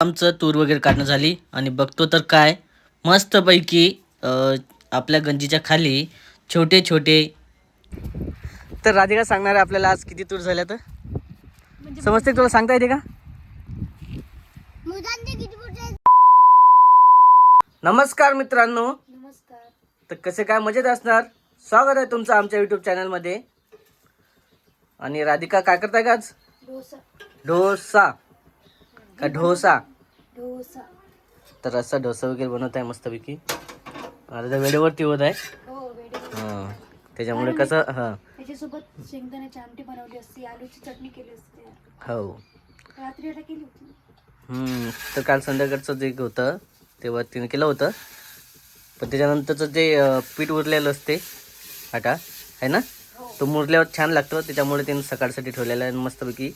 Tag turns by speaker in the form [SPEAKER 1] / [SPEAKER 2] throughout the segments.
[SPEAKER 1] आमचं तूर वगैरे काढणं झाली आणि बघतो तर काय मस्तपैकी आपल्या गंजीच्या खाली छोटे छोटे तर राधिका सांगणार आहे आपल्याला आज किती तूर झाल्या तर? समजते तुला? सांगता येते का? नमस्कार मित्रांनो.
[SPEAKER 2] नमस्कार.
[SPEAKER 1] तर कसे काय मजेत असणार? स्वागत आहे तुमचं आमच्या युट्यूब चॅनलमध्ये आणि राधिका काय करताय का आज?
[SPEAKER 2] डोसा.
[SPEAKER 1] डोसा. का ढोसा?
[SPEAKER 2] डोसा
[SPEAKER 1] तर असा डोसा वगैरे बनवत आहे मस्तपैकी. तर वेळेवरती होत आहे.
[SPEAKER 2] हो
[SPEAKER 1] हां. त्याच्यामुळे कसं हां.
[SPEAKER 2] त्याच्यासोबत शेंगदाण्याची आमटी बनवली असती आलूची चटणी केली असते.
[SPEAKER 1] हो.
[SPEAKER 2] रात्री आता केली होती.
[SPEAKER 1] हम्म, तर काल संध्याकाळचं जे होतं तेव्हा तिने केलं होतं. पण त्याच्यानंतरचं जे अं, पीठ उरलेलं असते आटा आहे ना?
[SPEAKER 2] हो.
[SPEAKER 1] तो मुरल्यावर छान लागतो त्याच्यामुळे तिने सकाळसाठी ठेवलेला आहे आणि मस्तपैकी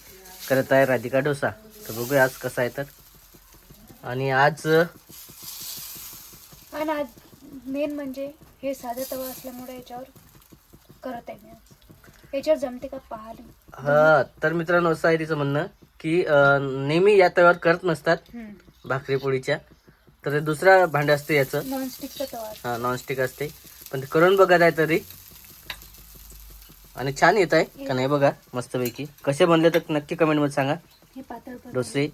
[SPEAKER 1] करत आहे राधिका डोसा तर बघूया आज कसा आहे तर. आणि आज
[SPEAKER 2] आणि आज मेन म्हणजे हे साधं तवा असल्यामुळे याच्यावर करत आहे मी आज. याच्यावर जमते का पाहायला?
[SPEAKER 1] हा तर मित्रांनो असं आहे तिचं म्हणणं की अं, नेहमी या तव्यावर करत नसतात भाकरी पोळीच्या. तर दुसरा भांडं असते याचं.
[SPEAKER 2] नॉनस्टिकचा तवा.
[SPEAKER 1] हा नॉनस्टिक असते. पण ते करून बघत आहे तरी आणि छान येत आहे का नाही बघा मस्तपैकी. कसे बनले तर नक्की कमेंटमध्ये सांगा.
[SPEAKER 2] हे पातळ पण
[SPEAKER 1] डोसे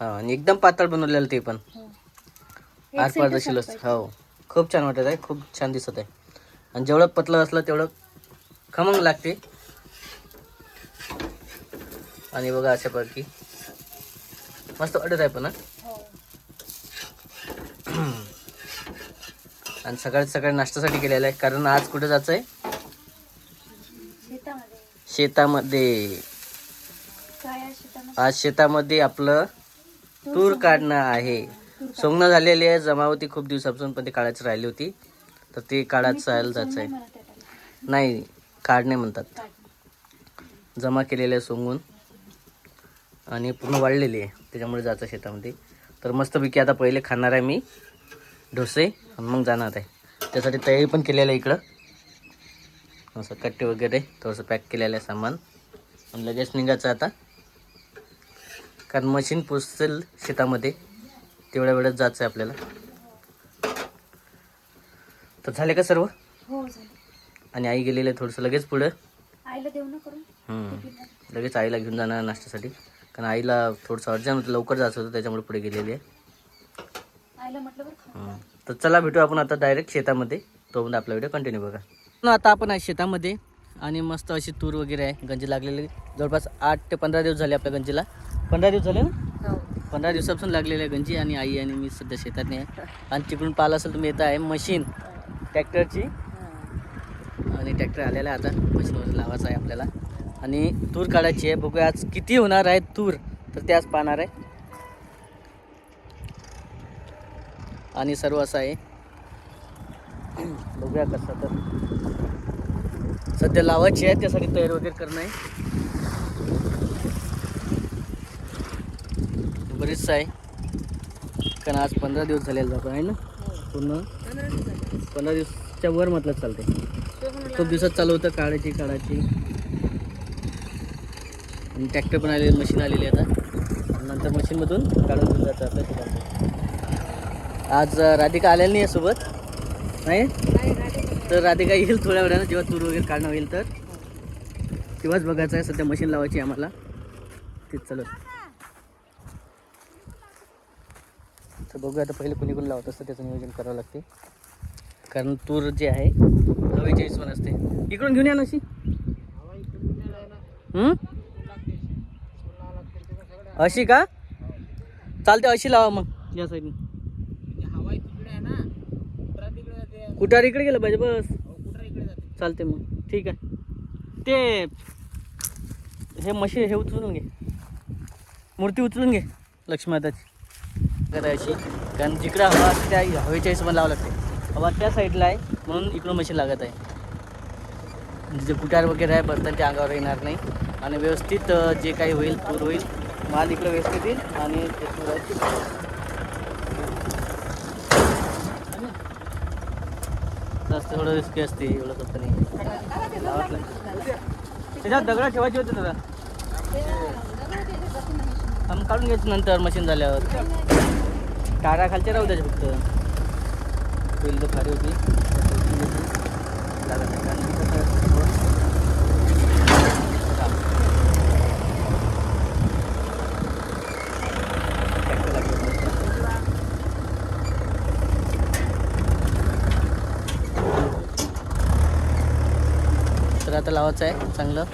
[SPEAKER 1] हा आणि एकदम पातळ बनवलेलं ते पण.
[SPEAKER 2] हो. एक side च
[SPEAKER 1] हो. खूप छान वाटत आहे खूप छान दिसत आहे. आणि जेवढं पतलं असलं तेवढं खमंग लागते. आणि बघा अशा पैकी. मस्त वाटत आहे पण हा.
[SPEAKER 2] हो.
[SPEAKER 1] आणि सकाळी सकाळी नाश्त्यासाठी केलेलं आहे कारण आज कुठे जायचं आहे
[SPEAKER 2] शेतामध्ये.
[SPEAKER 1] शेतामध्ये. आज शेतामध्ये आपलं तूर काढणं आहे. सोंगणं झालेली आहे. जमावती खूप दिवसापासून पण ते काढायची राहिली होती. तर ते काढायचं जायला जायचं आहे नाही काढणे म्हणतात. जमा केलेले आहे सोंगून. आणि पूर्ण वाढलेली आहे. त्याच्यामुळे जायचं शेतामध्ये. तर मस्तपैकी आता पहिले खाणार आहे मी डोसे आणि मग जाणार आहे. त्यासाठी तयारी पण केलेलं आहे इकडं. असं कट्टे वगैरे थोडंसं पॅक केलेलं आहे सामान. आणि लगेच निघायचं आता. कारण मशीन पोचेल शेतामध्ये तेवढ्या वेळात जायचं आहे आपल्याला. तर झाले का सर्व?
[SPEAKER 2] हो
[SPEAKER 1] आणि आई गेलेले आहे थोडंसं लगेच पुढं.
[SPEAKER 2] आईला देऊ ना करून
[SPEAKER 1] हम्म.
[SPEAKER 2] टिफिनला.
[SPEAKER 1] लगेच आईला घेऊन जाणार नाश्त्यासाठी. कारण आईला थोडंसं अर्जंट लवकर जायचं होतं त्याच्यामुळे पुढे गेलेली आहे. तर चला भेटू आपण आता डायरेक्ट शेतामध्ये. तोपर्यंत आपला व्हिडिओ कंटिन्यू बघा. आता आपण आहे शेतामध्ये. आणि मस्त अशी तूर वगैरे आहे गंजी लागलेली. जवळपास आठ ते पंधरा दिवस झाले आपल्या गंजीला. पंधरा दिवस झाले ना?
[SPEAKER 2] हो.
[SPEAKER 1] पंधरा दिवसापासून लागलेली आहे गंजी आणि आई आणि मी सध्या शेतात नाही आहे. आणि तिकडून पाहिलं असेल तुम्ही येत आहे मशीन ट्रॅक्टरची. आणि ट्रॅक्टर आलेला आहे आता मशीनवर लावायचं आहे आपल्याला. आणि तूर काढायची आहे. बघूया आज किती होणार आहे तूर तर ते आज पाहणार आहे. आणि सर्व असं आहे. बघूया कसं तर. सध्या लावायची आहे त्यासाठी तयारी वगैरे करणं आहे. बरीचसं आहे. कारण आज पंधरा दिवस झालेला जातो आहे ना? पूर्ण? पंधरा दिवसच्या वर म्हटलं चालते खूप दिवसात चालू होतं काढायची काढायची. आणि ट्रॅक्टर पण आलेले मशीन आलेली आता. नंतर मशीनमधून काढून घेऊन जातं आपल्या आज राधिका आलेली नाही आहे सोबत नाही तर राधिका येईल थोड्या वेळानं जेव्हा तूर वगैरे काढणं होईल तर. तेव्हाच बघायचं आहे सध्या मशीन लावायची आहे आम्हाला. तेच चालत तर बघूया आता पहिले कुणी कुणी लावत असतं त्याचं नियोजन करावं लागते. कारण तूर जे आहे हवेच्या हिशोबाने असते. इकडून घेऊन या ना अशी. अशी का? चालते अशी लावा मग. या साईडने कुठार इकडे गेलं पाहिजे बस. चालते मग. ठीक आहे. ते हे मशी हे उचलून घे. मूर्ती उचलून घे लक्ष्मीमाताची करायची कारण जिकडे हवा असते त्या हवेच्या हिशोबाने लावावं लागते. हवा त्या साईडला आहे म्हणून इकडून मशीन लागत आहे. जिथे कुटार वगैरे आहे बर्तन त्या अंगावर येणार नाही. आणि व्यवस्थित जे काही होईल तूर होईल माल इकडे व्यवस्थित येईल आणि ते थोडं रिस्की असते एवढं कसं नाही लावाच लागतं. त्याच्यात दगडा ठेवायची होती दादा. हम काढून घ्यायचं नंतर मशीन झाल्यावर. टारा खालच्या राहू द्यायचे फक्त. पहिली तर होती. दादा नाही. कारण की कसं थोडं- काम. ट्रॅक्टर लागलं मस्त. तर आता लावायचं आहे चांगलं.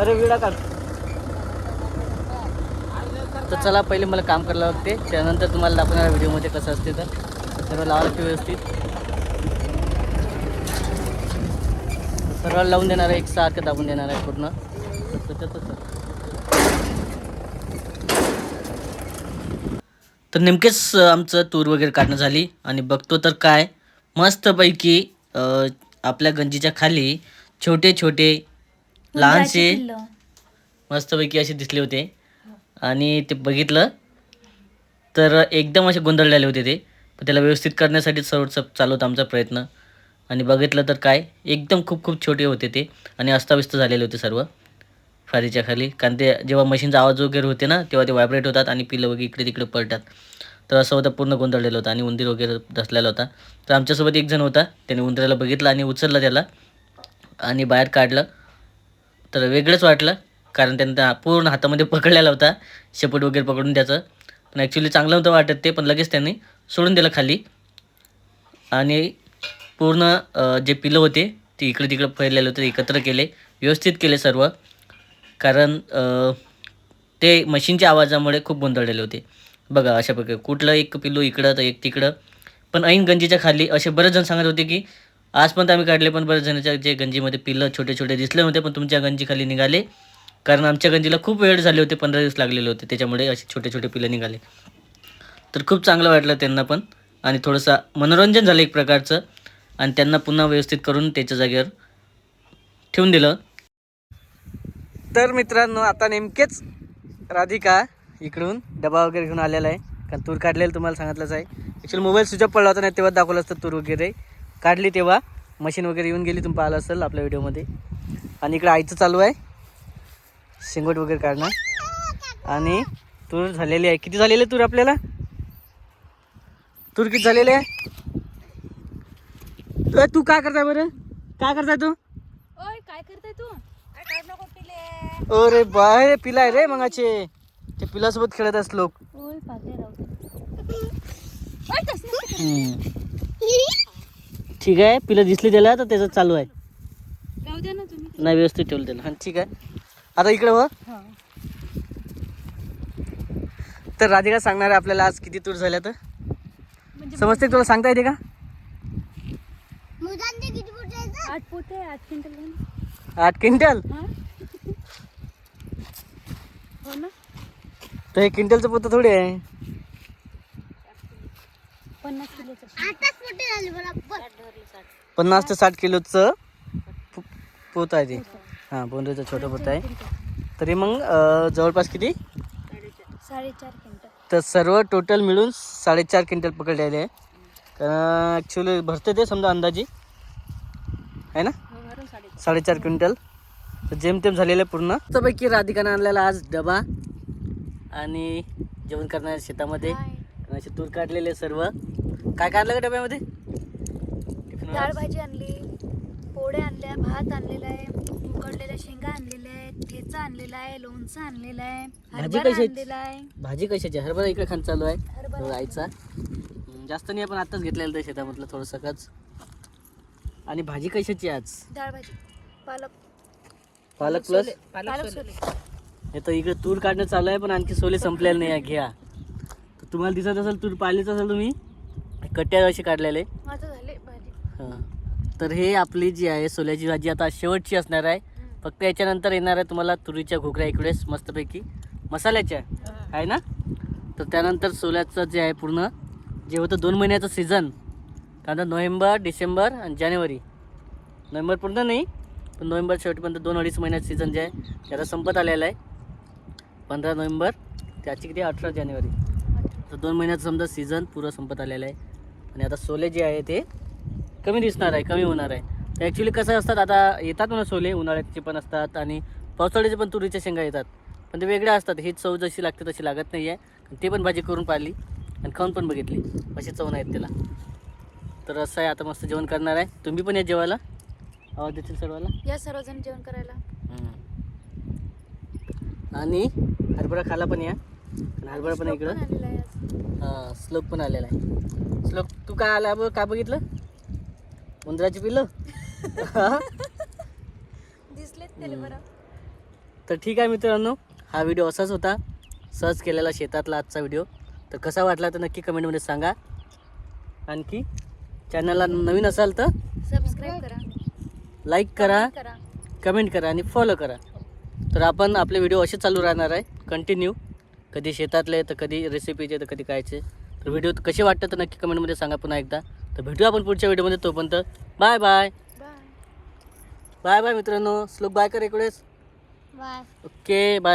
[SPEAKER 1] अरे विडा काढ. तर चला पहिले मला काम करायला लागते. त्यानंतर तुम्हाला दाखवणार व्हिडिओमध्ये कसं असते तर. सर्व लावायला की व्यवस्थित. सर्व लावून देणार आहे एक सारखं दाबून देणार आहे पूर्ण. त्याच्यातच तर नेमकेच आमचं टूर वगैरे काढणं झाली. आणि बघतो तर काय. मस्तपैकी आपल्या गंजीच्या खाली छोटे छोटे लहानसे मस्तपैकी असे दिसले होते. आणि ते बघितलं तर एकदम असे गोंधळलेले होते ते. त्याला व्यवस्थित करण्यासाठी सर्व च- चालू होता आमचा प्रयत्न. आणि बघितलं तर काय एकदम खूप खूप छोटे होते ते. आणि अस्ताव्यस्त झालेले होते सर्व. फारीच्या खाली. कारण ते जेव्हा मशीनचा आवाज वगैरे होते ना तेव्हा ते व्हायब्रेट होतात आणि पिलं वगैरे इकडे तिकडे पडतात तर असं होतं पूर्ण गोंधळलेलं होतं आणि उंदीर वगैरे धसलेला होता. तर आमच्यासोबत एक जण होता त्याने उंदराला बघितलं आणि उचललं त्याला आणि बाहेर काढलं. तर वेगळंच वाटलं कारण त्यांना त्या पूर्ण हातामध्ये पकडलेला होता शेपूट वगैरे पकडून त्याचं. पण ॲक्च्युली चांगलं नव्हतं वाटत ते पण लगेच त्यांनी सोडून दिलं खाली. आणि पूर्ण जे पिलं होते ते इकडे तिकडे फैरलेले होते एकत्र केले व्यवस्थित केले सर्व. कारण ते मशीनच्या आवाजामुळे खूप गोंधळलेले होते. बघा अशा प्रकारे. कुठलं एक पिल्लू इकडं तर एक तिकडं. पण ऐन गंजीच्या खाली असे बरेच जण सांगत होते की आजपर्यंत आम्ही काढले पण बरेच जणांच्या जे गंजीमध्ये पिल्लं छोटे छोटे दिसले होते पण तुमच्या गंजीखाली निघाले. कारण आमच्या गंजीला खूप वेळ झाले होते पंधरा दिवस लागलेले होते. त्याच्यामुळे असे छोटे छोटे पिल्लं निघाले. तर खूप चांगलं वाटलं त्यांना पण. आणि थोडंसं मनोरंजन झालं एक प्रकारचं. आणि त्यांना पुन्हा व्यवस्थित करून त्याच्या जागेवर ठेवून दिलं. तर मित्रांनो आता नेमकेच राधिका इकडून डबा वगैरे घेऊन आलेला आहे. कारण तूर काढलेलं तुम्हाला सांगितलंच आहे. ॲक्च्युली मोबाईल स्विच ऑफ पडला होता नाही तेव्हा दाखवलं असतं तूर वगैरे. काढली तेव्हा. मशीन वगैरे येऊन गेली तुम्ही पाहिलं असेल आपल्या व्हिडिओमध्ये आणि इकडं आईचं चालू आहे. शेंगोट वगैरे काढणं. आणि तूर झालेली आहे. किती झालेली आहे तूर आपल्याला? तूर किती झालेले आहे? अ, तू काय करताय बरं? काय करताय तू?
[SPEAKER 2] ओय काय करताय तू? काय नको पिले
[SPEAKER 1] अरे बाय पिलाय रे मगाचे. ते पिलासोबत खेळत असत लोक.
[SPEAKER 2] ओय पागले राहू
[SPEAKER 1] ठीक आहे पिलं दिसली त्याला तर त्याचं चालू आहे.
[SPEAKER 2] राहू द्या ना तुम्ही.
[SPEAKER 1] नाही व्यवस्थित ठेवलं त्याला. हां ठीक आहे. आता इकडे हा. तर राधिका सांगणार आहे आपल्याला आज किती तूर झाल्या तर.
[SPEAKER 2] म्हणजे
[SPEAKER 1] समजते तुला सांगता येते का?
[SPEAKER 2] आठ पोते आठ क्विंटल
[SPEAKER 1] आठ क्विंटल?
[SPEAKER 2] हा. हो ना?
[SPEAKER 1] तर हे क्विंटलचं पोतं थोडी आहे.
[SPEAKER 2] पन्नास किलोचं.
[SPEAKER 1] पन्नास ते साठ किलोचं पो- पोत आहे ते. हां बोंडचं छोटं पोत आहे. तरी मग जवळपास किती?
[SPEAKER 2] साडेचार क्विंटल.
[SPEAKER 1] तर सर्व टोटल मिळून साडेचार क्विंटल पकडलेले आहे. कारण ॲक्च्युली भरते ते समजा अंदाजी. आहे ना?
[SPEAKER 2] साडे
[SPEAKER 1] साडेचार. क्विंटल. तर जेमतेम झालेलं आहे पूर्ण. मस्तपैकी राधिकानं आणलेला आज डबा. आणि जेवण करणाऱ्या शेतामध्ये. असे तूर काढलेले सर्व. काय काढलं का डब्यामध्ये?
[SPEAKER 2] डाळ भाजी आणली पोळ्या आणल्या भात आणलेला आहे उकडलेल्या शेंगा आणलेल्या आहेत ठेचा आणलेला आहे लोणचं आणलेलं आहे
[SPEAKER 1] भाजी
[SPEAKER 2] हरभरा
[SPEAKER 1] कशाची?
[SPEAKER 2] आणलेला आहे.
[SPEAKER 1] भाजी कशाची? हरभरा इकडे खान चालू आहे.
[SPEAKER 2] हरभरा.
[SPEAKER 1] आईचा जास्त नाही आपण आत्ताच घेतलेलं त्या शेतामधलं थोडं सकाळच आणि भाजी कशाची आज?
[SPEAKER 2] डाळ भाजी. पालक.
[SPEAKER 1] पालक प्लस
[SPEAKER 2] पालक
[SPEAKER 1] हे तर इकडे तूर काढणं चालू आहे पण आणखी सोले संपलेले नाही आहे. घ्या. तर तुम्हाला दिसत असेल तूर पाहिलेच असेल तुम्ही. कट्ट्या असे काढलेले. हां. तर हे आपली जी आहे सोल्याची भाजी आता शेवटची असणार आहे. फक्त याच्यानंतर येणार आहे तुम्हाला तुरीच्या घोगऱ्या इकडेच मस्तपैकी. मसाल्याच्या. आहे ना? तर त्यानंतर सोल्याचं जे आहे पूर्ण जे होतं दोन महिन्याचं सीझन. कारण नोव्हेंबर डिसेंबर आणि जानेवारी. नोव्हेंबर पूर्ण नाही पण नोव्हेंबर शेवटपर्यंत दोन अडीच महिन्याचं सीझन जे आहे त्याला संपत आलेलं आहे. पंधरा नोव्हेंबर त्याची किती? अठरा जानेवारी. तर दोन महिन्याचं समजा सीझन पुरं संपत आलेलं आहे. आणि आता सोले जे आहे ते कमी दिसणार आहे कमी होणार आहे. तर ॲक्च्युली कसं असतात आता येतात म्हणा सोले उन्हाळ्याचे पण असतात आणि पावसाळ्याचे पण तुरीच्या शेंगा येतात. पण ते वेगळ्या असतात ही चव जशी लागते तशी लागत नाही आहे ते पण भाजी करून पाहिली आणि खाऊन पण बघितली. अशी चव नाहीत त्याला. तर असं आहे आता मस्त जेवण करणार आहे. तुम्ही पण या जेवायला? आवाज देतील सर्वाला
[SPEAKER 2] या सर्वजण जेवण करायला.
[SPEAKER 1] आणि? हरभरा खाला पण या. आणि हरभरा पण इकडं. हां श्लोक पण आलेला आहे. श्लोक तू काय आला बघ? का बघितलं? उंदराची पिल्लं?
[SPEAKER 2] दिसलेत
[SPEAKER 1] तर ठीक आहे मित्रांनो हा व्हिडिओ असाच होता. सर्च केलेला शेतातला आजचा व्हिडिओ. तर कसा वाटला तर नक्की कमेंटमध्ये सांगा. आणखी चॅनलला नवीन असाल तर
[SPEAKER 2] सबस्क्राईब करा.
[SPEAKER 1] लाईक करा
[SPEAKER 2] करा.
[SPEAKER 1] कमेंट करा आणि फॉलो करा. तर आपण आपले व्हिडिओ असे चालू राहणार आहे. कंटिन्यू कधी शेतातले तर कधी रेसिपीचे तर कधी कायचे. तर व्हिडिओ कसे वाटतं तर नक्की कमेंटमध्ये सांगा पुन्हा एकदा. तर भेटूया आपण पुढच्या व्हिडिओमध्ये तोपर्यंत. Bye bye
[SPEAKER 2] bye
[SPEAKER 1] bye bye मित्रांनो. श्लोक बाय कर इकडेच
[SPEAKER 2] बाय
[SPEAKER 1] ओके बाय